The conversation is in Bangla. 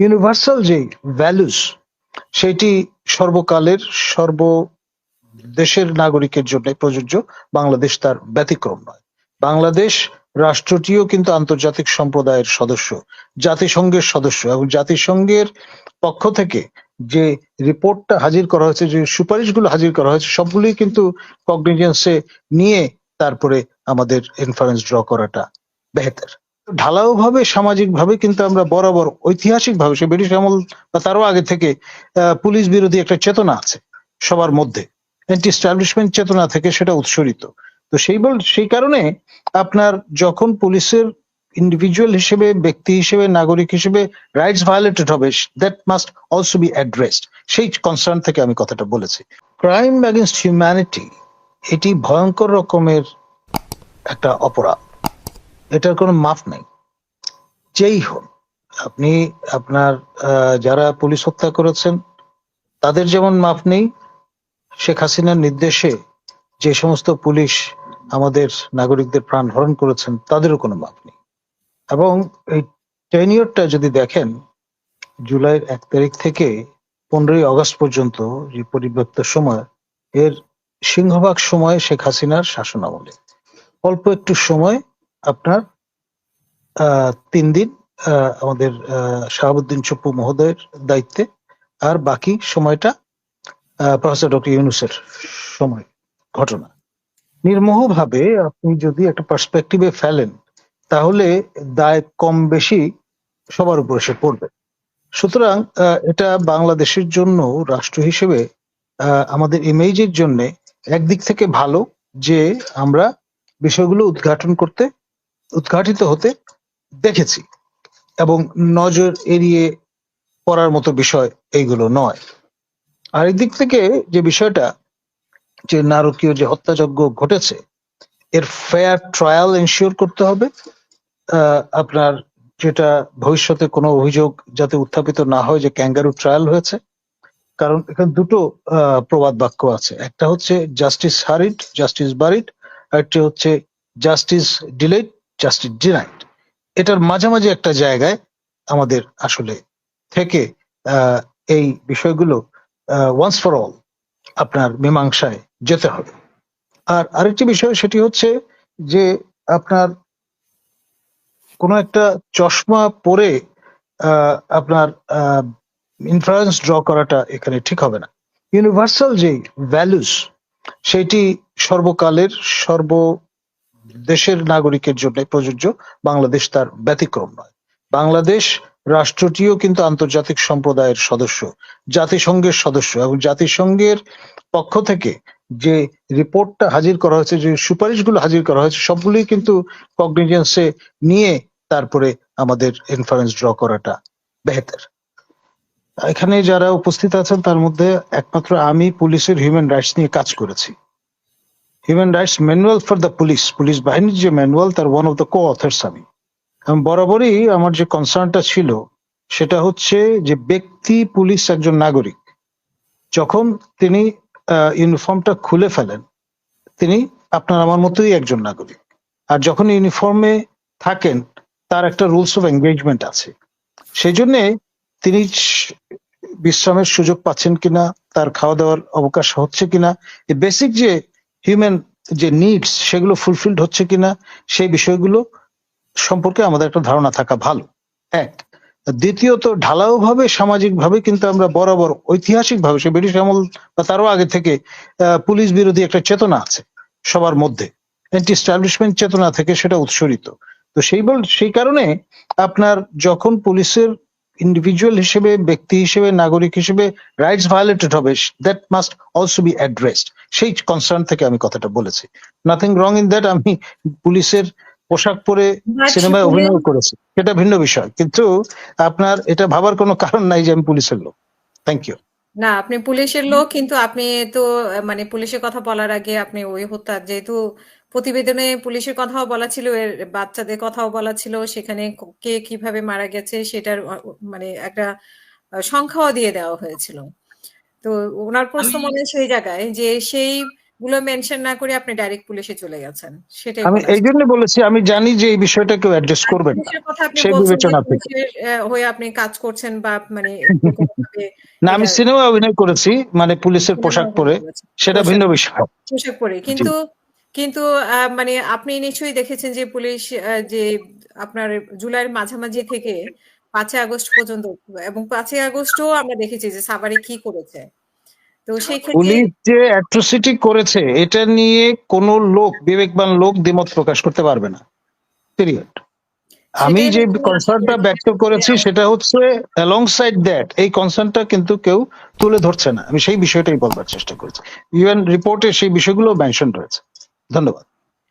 ইউনিভার্সাল যে ভ্যালুস সেটি সর্বকালের সর্ব দেশের নাগরিকের জন্য প্রযোজ্য। বাংলাদেশ তার ব্যতিক্রম নয়। বাংলাদেশ রাষ্ট্রটিও কিন্তু আন্তর্জাতিক সম্প্রদায়ের সদস্য, জাতিসংঘের সদস্য এবং জাতিসংঘের পক্ষ থেকে যে রিপোর্টটা হাজির করা হয়েছে, যে সুপারিশগুলো হাজির করা হয়েছে, সবগুলোই কিন্তু কগনিজেন্সে নিয়ে তারপরে আমাদের ইনফারেন্স ড্র করাটা বেহতর। ঢালাও ভাবে সামাজিক ভাবে কিন্তু আমরা বরাবর ঐতিহাসিক ভাবে সে ব্রিটিশ আমল বা তারও আগে থেকে পুলিশ বিরোধী একটা চেতনা আছে সবার মধ্যে। অ্যান্টি স্টাবলিশমেন্ট চেতনা থেকে সেটা উৎসরিত। তো সেই বল, সেই কারণে আপনার যখন পুলিশের ইন্ডিভিজুয়াল হিসেবে, ব্যক্তি হিসেবে, নাগরিক হিসেবে রাইটস ভায়োলেটেড হবে that must also be addressed সেই কনসার্ন থেকে আমি কথাটা বলেছি। ক্রাইম অ্যাগেনস্ট হিউম্যানিটি এটি ভয়ঙ্কর রকমের একটা অপরাধ। এটার কোনো মাফ নেই। যেই হন আপনি আপনার যারা পুলিশ হত্যা করেছেন, তাদের যেমন মাফ নেই, শেখ হাসিনার নির্দেশে যে সমস্ত পুলিশ আমাদের নাগরিকদের প্রাণ হরণ করেছেন, তাদেরও কোনো মাপ নেই। এবং এই টেনিয়রটা যদি দেখেন, জুলাইয়ের এক তারিখ থেকে পনেরোই আগস্ট পর্যন্ত যে পরিব্যক্ত সময়, এর সিংহভাগ সময় শেখ হাসিনার শাসন আমলে অল্প একটু সময় আপনার তিন দিন আমাদের শাহাবুদ্দিন চপ্পু মহোদয়ের দায়িত্বে। আর বাকি সময়টা প্রফেসর ডক্টর ইউনুসের সময়, ঘটনা। নির্মোহভাবে আপনি যদি একটা পার্সপেক্টিভে ফেলেন, তাহলে দায় কম বেশি সবার উপর এসে পড়বে। সুতরাং এটা বাংলাদেশের জন্য রাষ্ট্র হিসেবে আমাদের ইমেজের জন্য একদিক থেকে ভালো যে আমরা বিষয়গুলো উদ্ঘাটন করতে উদ্ঘাটিত হতে দেখেছি এবং নজর এড়িয়ে পড়ার মতো বিষয় এইগুলো নয়। আরেক থেকে যে বিষয়টা যে নারকীয় যে হত্যাযজ্ঞ ঘটেছে, এর ফেয়ার ট্রায়াল এনশিওর করতে হবে আপনার যেটা ভবিষ্যতে কোনো অভিযোগ যাতে উত্থাপিত না হয় যে ক্যাঙ্গারু ট্রায়াল হয়েছে। কারণ এখানে দুটো প্রবাদ বাক্য আছে। একটা হচ্ছে জাস্টিস হারিড জাস্টিস বারিড আরেকটি হচ্ছে জাস্টিস ডিলেড জাস্টিস ডিনাইড এটার মাঝামাঝি একটা জায়গায় আমাদের আসলে থেকে এই বিষয়গুলো ওয়ান্স ফর অল আপনার মীমাংসায় যেতে হবে। আর আরেকটি বিষয় সেটি হচ্ছে যে আপনার কোনো একটা চশমা পরে আপনার ইনফ্লুয়েন্স ড্র করাটা এখানে ঠিক হবে না। ইউনিভার্সাল যে ভ্যালুস সেটি সর্বকালের সর্ব দেশের নাগরিকের জন্য প্রযোজ্য, বাংলাদেশ তার ব্যতিক্রম নয়। বাংলাদেশ রাষ্ট্রটিও কিন্তু আন্তর্জাতিক সম্প্রদায়ের সদস্য, জাতিসংঘের সদস্য এবং জাতিসংঘের পক্ষ থেকে যে রিপোর্টটা হাজির করা হয়েছে, যে সুপারিশগুলো হাজির করা হয়েছে, সবগুলোই কিন্তু কগনিজেন্সে নিয়ে তারপরে আমাদের ইনফারেন্স ড্র করাটা বেহতর। এখানে যারা উপস্থিত আছেন, তার মধ্যে একমাত্র আমি, পুলিশের হিউম্যান রাইটস নিয়ে কাজ করেছি। Human rights manual for the police police বাহিনীর যে ম্যানুয়াল তার one of the co authors আমি বরাবরই আমার যে কনসার্নটা ছিল, সেটা হচ্ছে যে ব্যক্তি, পুলিশ একজন নাগরিক, যখন তিনি ইউনিফর্মটা খুলে ফেলেন, তিনি আপনার আমার মতোই একজন নাগরিক। আর যখন ইউনিফর্মে থাকেন, তার একটা রুলস অফ এঙ্গেজমেন্ট আছে। সেই জন্যে তিনি বিশ্রামের সুযোগ পাচ্ছেন কিনা, তার খাওয়া দাওয়ার অবকাশ হচ্ছে কিনা বেসিক যে হিউম্যান যে নিডস সেগুলো ফুলফিলড হচ্ছে কিনা, সেই বিষয়গুলো সম্পর্কে আমাদের একটা ধারণা থাকা ভালো। এক, দ্বিতীয়ত ঢালাও ভাবে সামাজিক ভাবে কিন্তু আমরা বরাবর ঐতিহাসিক ভাবে সে ব্রিটিশ আমল বা তারও আগে থেকে পুলিশ বিরোধী একটা চেতনা আছে সবার মধ্যে। চেতনা থেকে সেটা উৎসরিত। তো সেই বল, সেই কারণে আপনার যখন পুলিশের ইন্ডিভিজুয়াল হিসেবে, ব্যক্তি হিসেবে, নাগরিক হিসেবে রাইটস ভায়োলেটেড হবে that must also be addressed সেই কনসার্ন থেকে আমি কথাটা বলেছি। নাথিং রং ইন দ্যাট আমি পুলিশের পোশাক পরে সিনেমায় অভিনয় করেছি। সেটা ভিন্ন বিষয়। কিন্তু আপনার এটা ভাবার কোনো কারণ নাই যে আমি পুলিশের লোক। থ্যাংক ইউ না আপনি পুলিশের লোক কিন্তু আপনি তো মানে পুলিশের কথা বলার আগে আপনি ওই হত্যা যেহেতু প্রতিবেদনে পুলিশের কথাও বলা ছিল এর বাচ্চাদের কথাও বলা ছিল সেখানে কে কীভাবে মারা গেছে সেটার মানে একটা সংখ্যাও দিয়ে দেওয়া হয়েছিল। তো ওনার প্রশ্ন মনে হয় সেই জায়গায় যে সেই গুলো মেনশন না করে আপনি ডাইরেক্ট পুলিশে চলে গেছেন। সেটাই আমি এই জন্য বলেছি আমি জানি যে এই বিষয়টা কেউ অ্যাড্রেস করবেন না। সেই বিবেচনা থেকে। হয়ে আপনি কাজ করছেন বা মানে না আমি সিনেমা অভিনয় করেছি মানে পুলিশের পোশাক পরে। সেটা ভিন্ন বিষয়। পোশাক পরে। কিন্তু কিন্তু আহ, মানে আপনি নিশ্চয়ই দেখেছেন যে পুলিশ যে আপনার জুলাইয়ের মাঝামাঝি থেকে পাঁচই আগস্ট পর্যন্ত এবং পাঁচই আগস্টও আমরা দেখেছি যে সাভারে কি করেছে। তো সেই ক্ষেত্রে পুলিশ যে অ্যাট্রোসিটি করেছে এটা নিয়ে কোনো লোক বিবেকবান লোক দ্বিমত প্রকাশ করতে পারবে না। পিরিয়ড আমি যে কনসার্নটা ব্যক্ত করেছি সেটা হচ্ছে অ্যালং সাইড দ্যাট এই কনসার্নটা কিন্তু কেউ তুলে ধরছে না। আমি সেই বিষয়টাই বলবার চেষ্টা করেছি। ইউএন রিপোর্টে সেই বিষয়গুলো মেনশন রয়েছে। ধন্যবাদ।